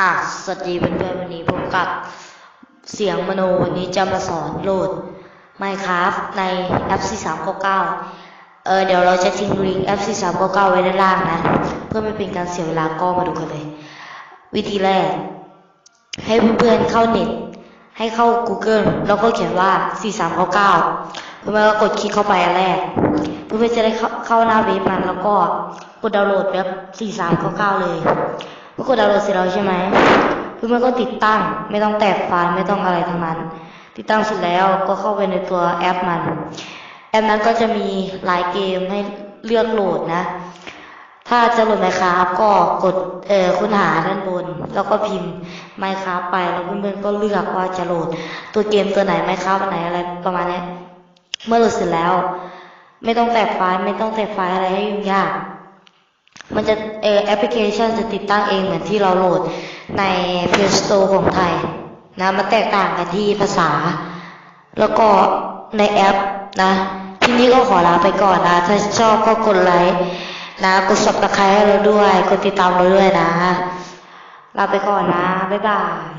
อะสวัสดีเพื่อนๆวันนี้พบกับเสียงมโนวันนี้จะมาสอนโหลด Minecraft ในแอป4399เออเดี๋ยวเราจะทิ้งลิงก์แอป4399ไว้ด้านล่างนะ เพื่อไม่เป็นการเสียเวลาก็มาดูกันเลย วิธีแรก ให้เพื่อนๆเข้าเน็ต ให้เข้า Google แล้วก็เขียนว่า 4399เพื่อนๆก็กดคลิกเข้าไปอันแรก เพื่อนๆจะได้เข้าเข้าหน้าเว็บนั้นแล้วก็กดดาวน์โหลดเว็บ4399 เลย เมื่อกดดาวน์โหลดเสร็จแล้วใช่ไหมเพื่อนๆก็ติดตั้งไม่ต้องแตกไฟล์ไม่ต้องอะไรทั้งนั้น ติดตั้งเสร็จแล้วก็เข้าไปในตัวแอปมัน แอปนั้นก็จะมีหลายเกมให้เลือกโหลดนะ ถ้าจะโหลด Minecraft ก็กดเอ่อค้นหาด้านบน แล้วก็พิมพ์ Minecraft ไปแล้วเพื่อนๆก็เลือกว่าจะโหลด ตัวเกมตัวไหน Minecraft อันไหนอะไรประมาณนี้เมื่อโหลดเสร็จแล้ว ไม่ต้องแตกไฟล์ไม่ต้องแตกไฟล์อะไรให้ยุ่งยาก มันจะเออแอปพลิเคชันจะติดตั้งเองเหมือนที่เราโหลดใน Play Store ของไทยนะมันแตกต่างกันที่ภาษา แล้วก็ในแอปนะทีนี้ก็ขอลาไปก่อนนะ ถ้าชอบก็กดไลค์นะ กดสับตะไคร้ให้เราด้วย กดติดตามเราด้วยนะ ลาไปก่อนนะ บ๊ายบาย